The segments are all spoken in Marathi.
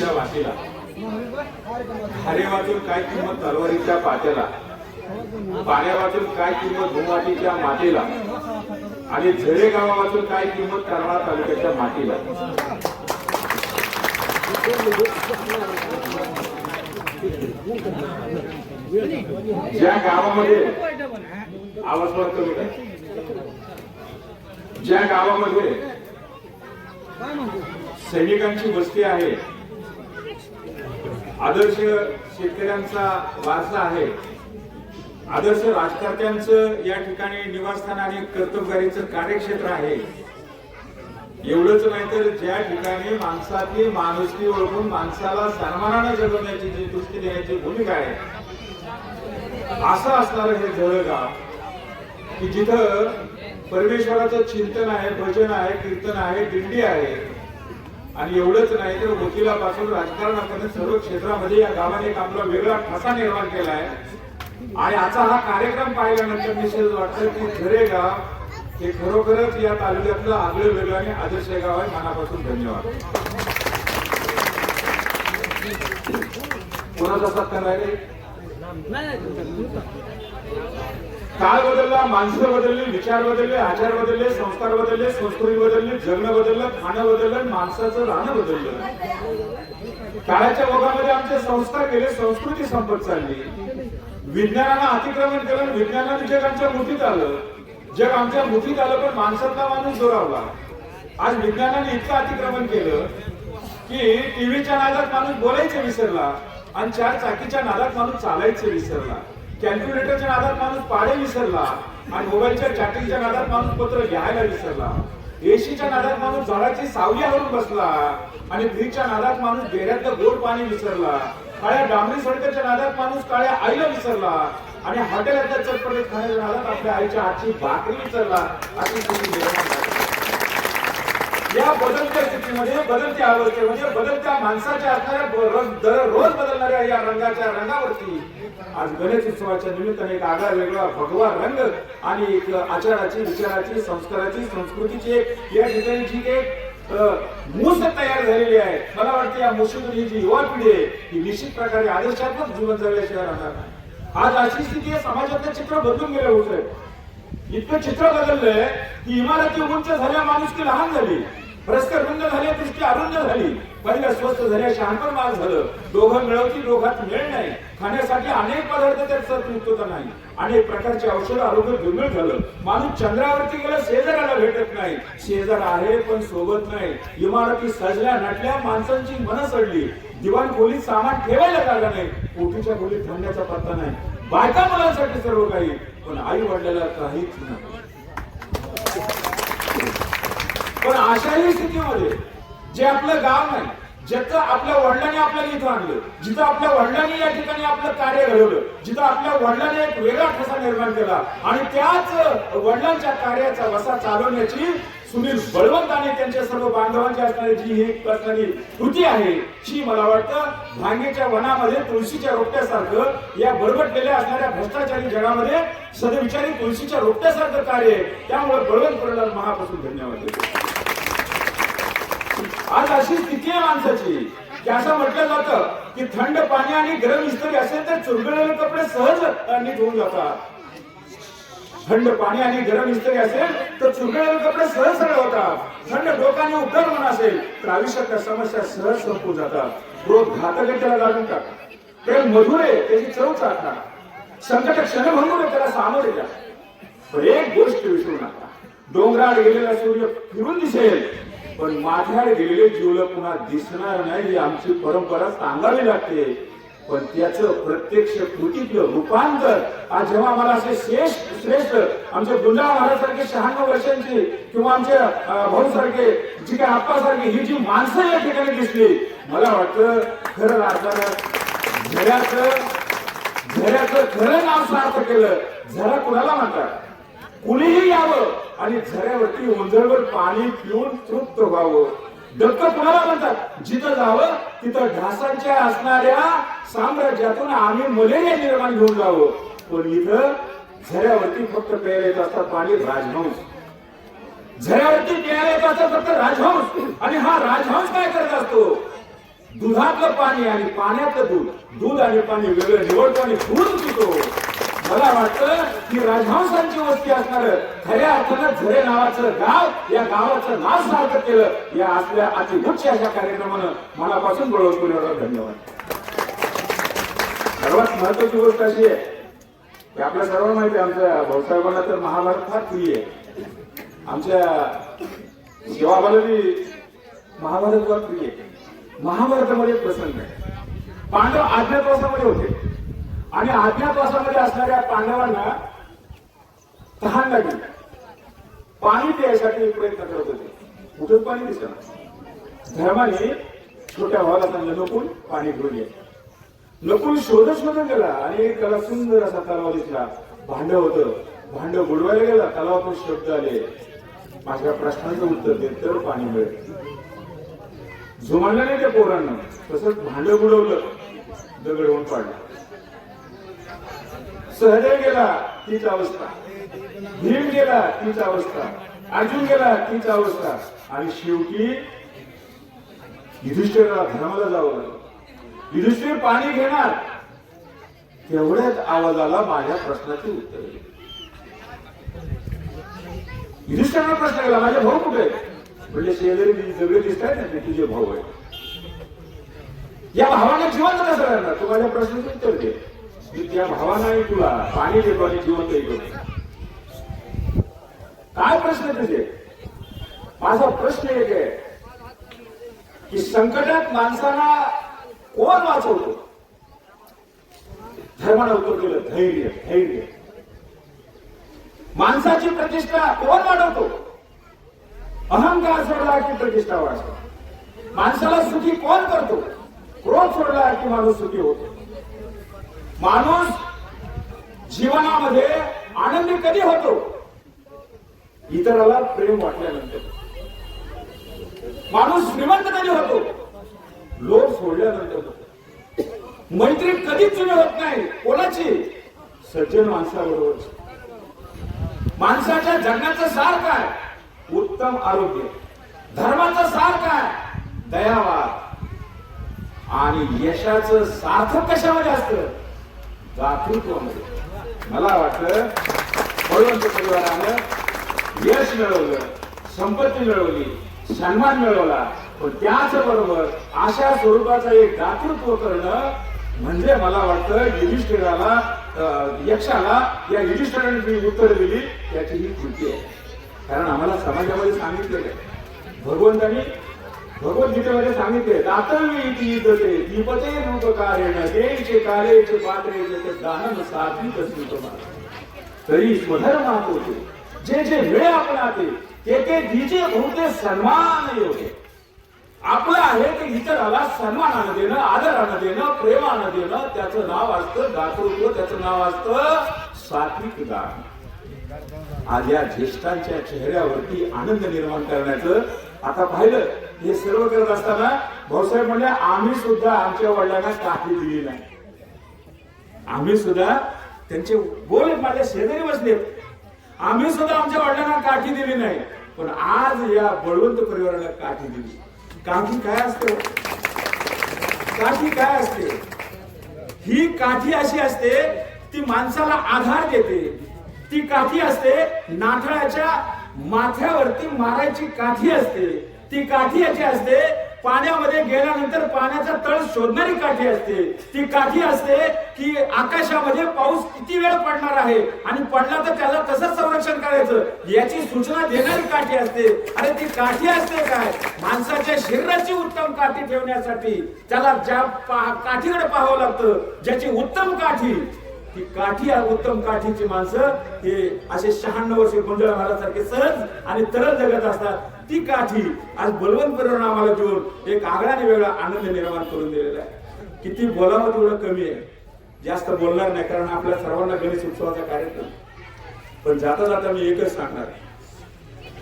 तलवारीच्या वाटेला. हरे वाचून काय किंमत तलवारीच्या पातेला पाण्या वाचून काय किंमत धुमाटीच्या मातीला? आणि झरे गावापासून काय किंमत करणारा तालुक्याच्या मातीला? ज्या गावामध्ये आवाज पण ज्या गावामध्ये सैनिकांची वस्ती आहे आदर्श शेतकऱ्यांचा वारसा आहे. आदर्श राजकारत्यांचं या ठिकाणी निवासस्थान आणि कर्तबगारीचं कार्यक्षेत्र आहे. एवढंच नाही तर ज्या ठिकाणी माणसातली माणुसकी ओळखून माणसाला सन्मानाने जगवण्याची जी दृष्टी देण्याची भूमिका आहे असं असणारं हे जळगाव की जिथं परमेश्वराचं चिंतन आहे भजन आहे कीर्तन आहे दिंडी आहे आणि एवढंच नाही तर वकिलापासून राजकारणापर्यंत सर्व क्षेत्रामध्ये या गावाने एक आपला वेगळा ठसा निर्माण केला आहे. आणि आता हा कार्यक्रम पाहिल्यानंतर निश्चित वाटतं की खरे गाव हे खरोखरच या तालुक्यातलं आगळं वेगळं आणि आदर्श गाव आहे. मनापासून धन्यवाद. कोणाचा सत्कार आहे? काळ बदलला माणसं बदलली विचार बदलले आचार बदलले संस्कार बदलले संस्कृती बदलली जगणं बदललं खाणं बदललं माणसाचं राहणं बदललं. काळाच्या ओघामध्ये आमचे संस्कार गेले संस्कृती संपत चालली. विज्ञानानं अतिक्रमण केलं आणि विज्ञानाने जग आमच्या मुठीत आलं. जग आमच्या मुठीत आलं पण माणसातला माणूस जोरावला. आज विज्ञानाने इतकं अतिक्रमण केलं की टीव्हीच्या नादात माणूस बोलायचं विसरला आणि चार चाकीच्या नादात माणूस चालायचं विसरला. कॅल्क्युलेटरच्या नादात माणूस पाडे विसरला आणि मोबाईलच्या चॅटिंगच्या नादात माणूस पत्र लिहायला विसरला. एसीच्या नादात माणूस झाडाची सावलीवरून बसला आणि फ्रीजच्या नादात माणूस बेऱ्यातलं गोड पाणी विसरला. काळ्या डांबरी सडकाच्या नादात माणूस काळ्या आईला विसरला आणि हॉटेलातल्या चटपटीत खाण्याच्या नादात आपल्या आईच्या हातची भाकरी विसरला. अशी या बदलत्या स्थितीमध्ये बदलत्या अवस्थेमध्ये बदलत्या माणसाच्या असणाऱ्या ब- दररोज बदलणाऱ्या या रंगाच्या रंगावरती आज गणेश उत्सवाच्या निमित्ताने एक आगळा वेगळा भगवा रंग आणि एक आचाराची विचाराची संस्काराची संस्कृतीची एक या ठिकाणी जी एक मूस तयार झालेली आहे. मला वाटते या मुशीतून ही जी युवा पिढी आहे ही निश्चित प्रकारे आदर्शात्मक जीवन जगल्याशिवाय राहणार नाही आज अशी स्थिती आहे समाजातलं चित्र बदलून गेलं होत इतकं चित्र बदललंय की इमारती उंच झाल्या माणूस की लहान झाली. रस्ते रुंद झाले दृष्टी अरुंद झाली. पहिल्या स्वस्त झाल्या शहाणपण माल झालं. दोघं मिळवती दोघात मिळ नाही. खाण्यासाठी अनेक पदार्थ त्यात सरयुक्तता नाही अनेक प्रकारचे औषध आरोग्य दुर्मिळ झालं. माणूस चंद्रावरती गेलं शेजाराला भेटत नाही. शेजार आहे पण सोबत नाही. इमारती सजल्या नटल्या माणसांची मन सडली. दिवाण खोलीत सामान ठेवायला जागा नाही. पोटीच्या खोलीत थांबण्याचा पत्ता नाही. बायका मुलांसाठी सर्व काही. पण आई वडिलाला काहीच नाही. पण अशाही स्थितीमध्ये जे आपलं गाव नाही ज्याचं आपल्या वडिलांनी आपल्याला इथं आणलं जिथं आपल्या वडिलांनी या ठिकाणी आपलं कार्य घडवलं जिथं आपल्या वडिलांनी एक वेगळा ठसा निर्माण केला आणि त्याच वडिलांच्या कार्याचा वसा चालवण्याची सुनील बळवंत आणि त्यांच्या सर्व बांधवांची असणारी जी ही असणारी कृती आहे ही मला वाटतं भांगेच्या वनामध्ये तुळशीच्या रोपट्यासारखं या बरबटलेल्या असणाऱ्या भ्रष्टाचारी जगामध्ये सदविचारी तुळशीच्या रोपट्यासारखं कार्य आहे. त्यामुळे बळवंत परिणाम महापासून धन्यवाद देतो. आज अशी स्थिती आहे माणसाची की असं म्हटलं जातं की थंड पाणी आणि गरम इस्त्री असेल तर चुरगळलेले कपडे सहज नीट होऊन जातात. थंड पाणी आणि गरम इस्त्री असेल तर चुरगळलेले कपडे सहज सरळ होतात. थंड डोकाने उद्धार मन असेल तर आयुष्यातल्या समस्या सहज संपू जातात. रोग घातक त्याला लागून टाका. प्रेम मधुर आहे त्याची चव चाका संकट क्षणभंगूर आहे, त्याला सामोरे द्या एक गोष्ट विसरू नका. डोंगराड गेलेला सूर्य फिरून दिसेल. पण माझ्याकडे गेलेले जीवला पुन्हा दिसणार नाही ही आमची परंपरा सांगावी लागते. पण त्याचं प्रत्यक्ष कृतीतलं रूपांतर आज जेव्हा मला असे श्रेष्ठ श्रेष्ठ आमचे गुंडा महाराजसारखे शहाण्णव वर्षांची किंवा आमचे भाऊ सारखे जी काय आप्पासारखी ही जी माणसं या ठिकाणी दिसली मला वाटतं खरं राजकारण झऱ्याचं झऱ्याचं खरं नाव सार्थ केलं. झरा कुणाला म्हणतात? कुणीही यावं आणि झऱ्यावरती ओंजळवर पाणी पिऊन तृप्त व्हावं. दत्त कुणाला म्हणतात जिथं जावं तिथं ढासांच्या असणाऱ्या साम्राज्यातून आम्ही मलेरिया निर्माण घेऊन जावं. पण इथं झऱ्यावरती फक्त प्यायला येत असतात पाणी राजहंस. झऱ्यावरती प्यायला येत असतात फक्त राजहंस. आणि हा राजहंस काय करत असतो? दुधातलं पाणी आणि पाण्यातलं दूध. दूध आणि पाणी वेगळं निवड पाणी दूध पितो. मला वाटतं की राजहंसांची वस्ती असणार खऱ्या अर्थानं झरे नावाचं गाव या गावाचं नाव सार्थ केलं या आपल्या अतिउच्च अशा कार्यक्रमानं मनापासून बळवत धन्यवाद. सर्वात महत्वाची गोष्ट अशी आहे की आपल्या सर्वांना माहिती आहे आमच्या भाऊसाहेबांना तर महाभारत फार प्रिय आहे. आमच्या शिवाबालाही महाभारत फार प्रिय आहे. महाभारतामध्ये एक प्रसंग आहे. पांडव अज्ञातवासामध्ये होते. आणि अज्ञातवासामध्ये असणाऱ्या पांडवांना तहान लागली पाणी प्यायसाठी प्रयत्न करत होते. कुठंच पाणी दिसत धर्माने छोट्या भावाला सांगितलं नको पाणी घेऊन ये. शोध शोध शोधत गेला आणि एक त्याला सुंदर असा तलाव दिसला. भांड होतं. भांड बुडवायला गेला. तलावातून शब्द आले. माझ्या प्रश्नाचं उत्तर दे तर पाणी मिळेल. जुमानलं नाही त्या पोरांना तसंच भांड बुडवलं. दगड होऊन पाडलं. सहदेव गेला तीच अवस्था. भीम गेला तीच अवस्था. अर्जुन गेला तीच अवस्था. आणि शेवटी युधिष्ठिराला धर्माला जावं लागलं. युधिष्ठिर पाणी घेणार. तेवढ्याच आवाजाला माझ्या प्रश्नाचे उत्तर दिले. युधिष्ठिराला प्रश्न केला माझे भाऊ कुठे आहेत? म्हणजे शेजारी मी दिसत आहेत ना तुझे भाऊ आहे या भावाने जीवन कसं राहणार तू माझ्या प्रश्नाचं उत्तर दे. तुझ्या त्या भावाने तुला पाणी देतो आणि जिवंत येतो काय प्रश्न तुझे? माझा प्रश्न एक आहे की संकटात माणसाला कोण वाचवतो? धर्माला उत्तर दिलं धैर्य धैर्य. माणसाची प्रतिष्ठा कोण वाढवतो? अहंकार सोडला की प्रतिष्ठा वाढतो. माणसाला सुखी कोण करतो? क्रोध सोडला की माणूस सुखी होतो. माणूस जीवनामध्ये आनंदी कधी होतो? इतराला प्रेम वाटल्यानंतर. माणूस श्रीमंत कधी होतो? लोक सोडल्यानंतर होतो. मैत्री कधीच जुनी होत नाही. कोणाची? सज्जन माणसाबरोबर. माणसाच्या जगण्याचं सार काय? उत्तम आरोग्य. धर्माचं सार काय? दयावाद. आणि यशाचं सार्थक कशामध्ये असतं? दातृत्वामध्ये मला वाटतं बळवंत परिवारानं यश मिळवलं संपत्ती मिळवली सन्मान मिळवला. पण त्याच बरोबर अशा स्वरूपाचं एक दातृत्व करणं म्हणजे मला वाटतं युधिष्ठिराला यक्षाला या युधिष्ठिराने जी उत्तर दिली त्याची ही कृती आहे. कारण आम्हाला समाजामध्ये सांगितलेलं आहे. भगवंतानी भगवद्गीतेमध्ये सांगितले दातव्य इति युद्धते दीपते कार्य देशे कालेचे पात्रेचे ते दानम सात्विक स्मितमान तरी स्वधर्मात होते जे जे वेळ आपला ते ते दिजे होते सन्मान योगे आपलं आहे ते इतराला सन्मानानं देणं आदरानं देणं प्रेमानं देणं त्याचं नाव असतं दातृत्व त्याचं नाव असतं सात्विक दान। आज या ज्येष्ठांच्या चेहऱ्यावरती आनंद निर्माण करण्याचं आता पाहिलं हे सर्व करत असताना भाऊसाहेब म्हणले आम्ही सुद्धा आमच्या वडिलांना काठी दिली नाही. आम्ही सुद्धा त्यांचे बोल माझ्या शेजारी बसले आम्ही सुद्धा आमच्या वडिलांना काठी दिली नाही. पण आज या बळवंत परिवाराला काठी दिली. काठी काय असते हो? काठी काय असते? ही काठी अशी असते ती माणसाला आधार देते. ती काठी असते नाथळाच्या माथ्यावरती मारायची काठी असते. ती काठी याची असते पाण्यामध्ये गेल्यानंतर पाण्याचा तळ शोधणारी काठी असते. ती काठी असते की आकाशामध्ये पाऊस किती वेळ पडणार आहे आणि पडला तर त्याला कसं संरक्षण करायचं? याची सूचना देणारी काठी असते. अरे ती काठी असते काय? माणसाच्या शरीराची उत्तम काठी ठेवण्यासाठी त्याला ज्या पा- काठीकडे पाहावं लागतं ज्याची उत्तम काठी. ती काठी उत्तम काठीची माणसं हे असे शहाण्णव वर्ष गोंधळ महाराजांसारखे सहज आणि तरल जगत असतात. ती काठी आज बलवंत परिवार आम्हाला देऊन एक आगळा वेगळा आनंद निर्माण करून दिलेला आहे. किती बोलावं तेवढं कमी आहे. जास्त बोलणार नाही कारण आपल्या सर्वांना गणेश उत्सवाचा कार्यक्रम. पण जाता जाता मी एकच सांगणार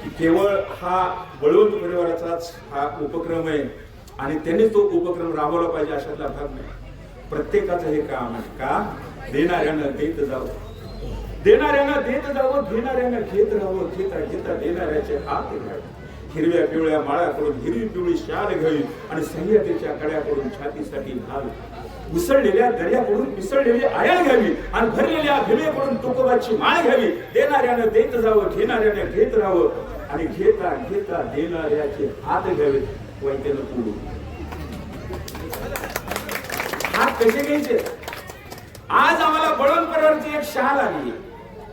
की केवळ हा बळवंत परिवाराचाच हा उपक्रम आहे आणि त्यांनी तो उपक्रम राबवला पाहिजे अशातला भाग नाही. प्रत्येकाचं हे काम आहे का? देणाऱ्यांना देत जावं. देणाऱ्यांना देत जावं देणाऱ्यांना घेत राहावं घेता घेता देणाऱ्याचे हात घ्यावे हिरव्या पिवळ्या माळाकडून हिरवी पिवळी शाल घ्यावी आणि सह्याद्रीच्या कड्याकडून छातीसाठी घाल. उसळलेल्या दर्याकडून मिसळलेली आयाळ घ्यावी आणि भरलेल्या भिमेकडून तुकोबाची माळ घ्यावी. देणाऱ्यानं देत जावं घेणाऱ्यानं घेत राहावं आणि घेता घेता देणाऱ्याचे हात घ्यावे वैद्यानं पुढे हात कसे घ्यायचे? आज आम्हाला बळवंत परिवाराची एक शाल आली.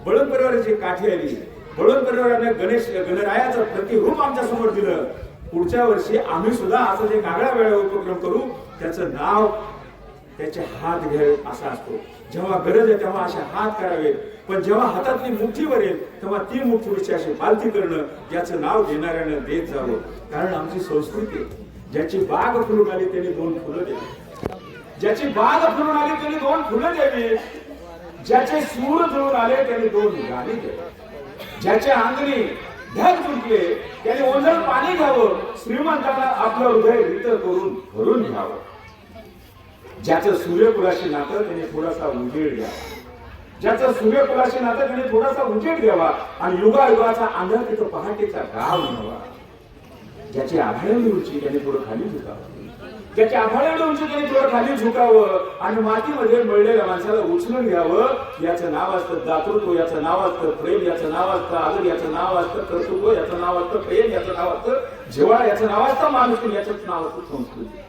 बळवंत परिवाराची काठी आली. म्हणून परिवाराने गणेश गणरायाचं प्रतिरूप आमच्यासमोर दिलं. पुढच्या वर्षी आम्ही सुद्धा असं जे आगळा वेळा उपक्रम करू. त्याचं नाव त्याचे हात घ्यावे असा असतो. जेव्हा गरज आहे तेव्हा असे हात करावे. पण जेव्हा हातातली मुठ्ठी वरेल तेव्हा ती मुठीची अशी पालथी करणं याचं नाव घेणाऱ्यानं देत जावं. कारण आमची संस्कृती ज्याची बाग फुलून आली त्याने दोन फुलं द्यावी. ज्याची बाग फुलून आली त्याने दोन फुलं द्यावी. ज्याचे सूर जुळून आले त्याने दोन गाणी द्यावी. ज्याच्या अंगणी ध्यान चुकले त्याने ओझळ पाणी घ्यावं श्रीमंताला आपलं हृदय रित करून भरून घ्यावं. ज्याचं सूर्यकुलाशी नातं त्याने थोडासा उजेड द्यावा ज्याचं सूर्यकुलाशी नातं त्याने थोडासा उजेड द्यावा आणि युगायुगाचा अंधार तिथं पहाटेचा गाव घ्यावा ज्याची आभाळी रुची त्याने थोडं खाली झुकावं. ज्याच्या आभाळी उंची त्याने थोडं खाली झुकावं आणि मातीमध्ये मळलेल्या माणसाला उचलून घ्यावं. याचं नाव असतं दातृत्व याचं नाव असतं प्रेम याचं नाव असतं आदर याचं नाव असतं कर्तृत्व याचं नाव असतं प्रेम याचं नाव असतं जेव्हा याचं नाव असतं माणूस याचंच नाव असतं संस्कृती.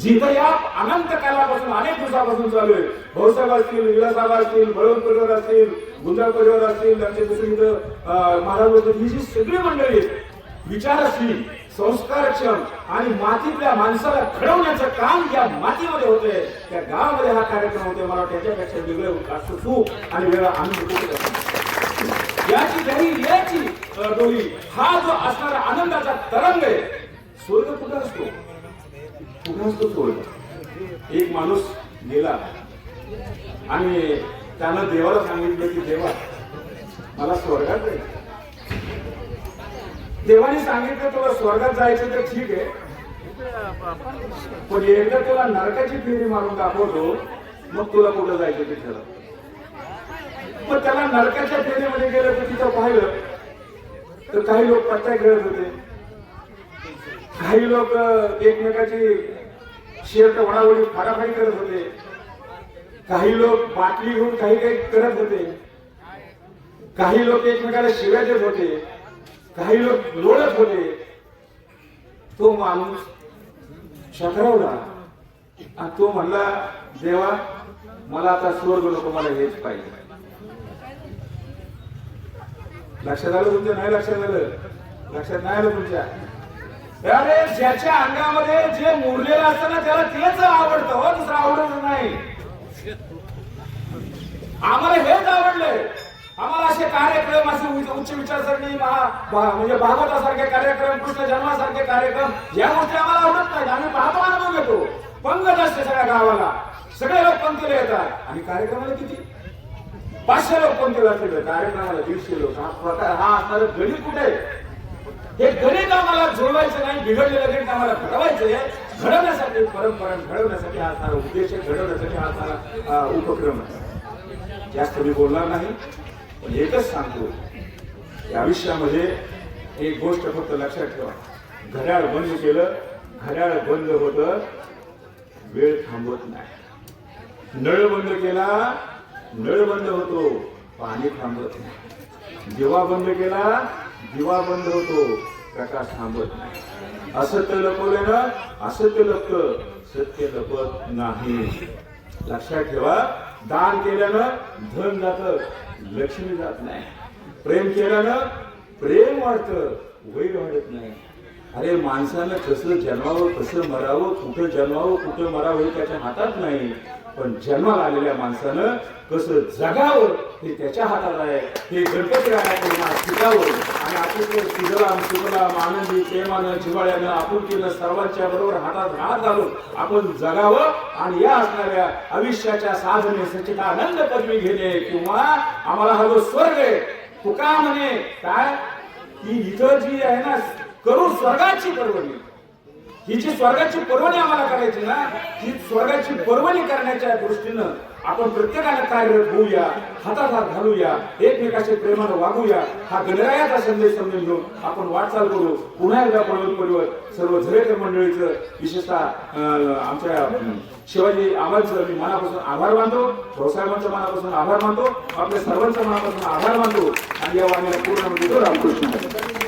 जिथं या अनंत कालापासून अनेक दिवसापासून चालू आहे. भाऊसाहेब असतील विलासाहेब असतील बळवंत परिवार असतील गुंजाळ परिवार असतील त्यांचे दुसरी इथं महाराज ही जी सगळी मंडळी आहेत, विचारशील संस्कारक्षम आणि मातीतल्या माणसाला घडवण्याचं काम या मातीमध्ये होते. त्या गावामध्ये हा कार्यक्रम होते. मला त्याच्यापेक्षा वेगळं असं आणि वेगळा आनंद असतो. याची घरी याची अं, डोली. हा जो असणारा आनंदाचा तरंग आहे स्वर्ग कुठं असतो? कुठं असतो स्वर्ग? एक माणूस गेला आणि त्यानं देवाला सांगितलं की देवा मला स्वर्गात जायचं देवाने सांगितलं तुला स्वर्गात जायचं तर ठीक आहे. पण एकदा तुला नरकाची फेरी मारून दाखवतो मग तुला कुठं जायचं ते ठरव त्याला नरकाच्या फेरीमध्ये गेलं तर तिथं पाहिलं तर काही लोक पत्ता खेळत होते. काही लोक एकमेकाची शेर्ट वडावडी फाडाफाडी करत होते. काही लोक बाटली घेऊन काही काही करत होते. काही लोक एकमेकाला शिव्या देत होते. काही लोक लोळत होते तो माणूस शतरवला आणि तो म्हणला देवा मला आता स्वर्ग नको मला हेच पाहिजे. लक्षात आलं तुमच्या नाही लक्षात आलं? लक्षात नाही आलं तुमच्या? अरे ज्याच्या अंगामध्ये जे मुरलेलं असतं ना त्याला तेच आवडतं हो दुसरं आवडत नाही. आम्हाला हेच आवडलंय. आम्हाला असे कार्यक्रम असे उच्च- विचारसरणी महा म्हणजे भागवतासारखे कार्यक्रम कृष्ण जन्मासारखे कार्यक्रम या गोष्टी आम्हाला आवडत नाहीत. आम्ही पाहतो अनुभव घेतो पंगत असते सगळ्या गावाला. सगळे लोक पंक्तीला येतात. आणि कार्यक्रमाला किती? पाचशे लोक पंक्तीला असले कार्यक्रमाला दीडशे लोक. हा प्रकार हा असणारं गणित कुठे? हे गणित आम्हाला जुळवायचं नाही. बिघडलेलं गणित आम्हाला घडवायचं आहे. घडवण्यासाठी परंपरा घडवण्यासाठी हा असणारा उद्देश घडवण्यासाठी हा असणारा उपक्रम आहे. जास्त मी बोलणार नाही. पण एकच सांगतो या आयुष्यामध्ये एक गोष्ट फक्त लक्षात ठेवा. घड्याळ बंद केलं घड्याळ बंद होत वेळ थांबवत नाही. नळ बंद केला नळ बंद होतो पाणी थांबत नाही. दिवा बंद केला दिवा बंद होतो प्रकाश थांबत नाही. असत्य लपवल्यानं असत्य लपत सत्य लपत नाही. लक्षात ठेवा दान केल्यानं धन जातं. लक्ष्मी जात नाही. प्रेम केल्यानं प्रेम वाढतं वैर वाढत नाही. अरे माणसानं कसं जन्मावं कसं मरावं कुठं जन्मावं कुठं मरावं हे त्याच्या हातात नाही. पण जन्माला आलेल्या माणसानं कसं जगावं हे त्याच्या हातात आहे. हे गणपती रायाकडून शिकावं. आणि आपुलकी सुजलाम सुजलाम आनंदी प्रेमानं जिवाळ्यानं आपुलकीनं सर्वांच्या बरोबर हातात हात घालून आपण जगावं आणि या असणाऱ्या आयुष्याच्या साधने सचित आनंद पदवी घेणे. किंवा आम्हाला हा जो स्वर्ग आहे तुका म्हणे काय? की इथं जी आहे ना करू स्वर्गाची परवडली ही जी स्वर्गाची पर्वणी आम्हाला करायची ना ही स्वर्गाची पर्वणी करण्याच्या दृष्टीनं आपण प्रत्येकाने कार्यरत होऊया हातात हात घालूया एकमेकाशी प्रेमानं वागूया हा गणरायाचा संदेश समजून घेऊन आपण वाटचाल करू. पुन्हा एकदा पळवत पळवत सर्व झरेकर मंडळीचं विशेषतः आमच्या शिवाजी आम्हाचं मी मनापासून आभार मानतो भाऊसाहेबांचा मनापासून आभार मानतो आपल्या सर्वांच्या मनापासून आभार मानतो. आणि या वाणीला पूर्ण म्हणजे रामकृष्ण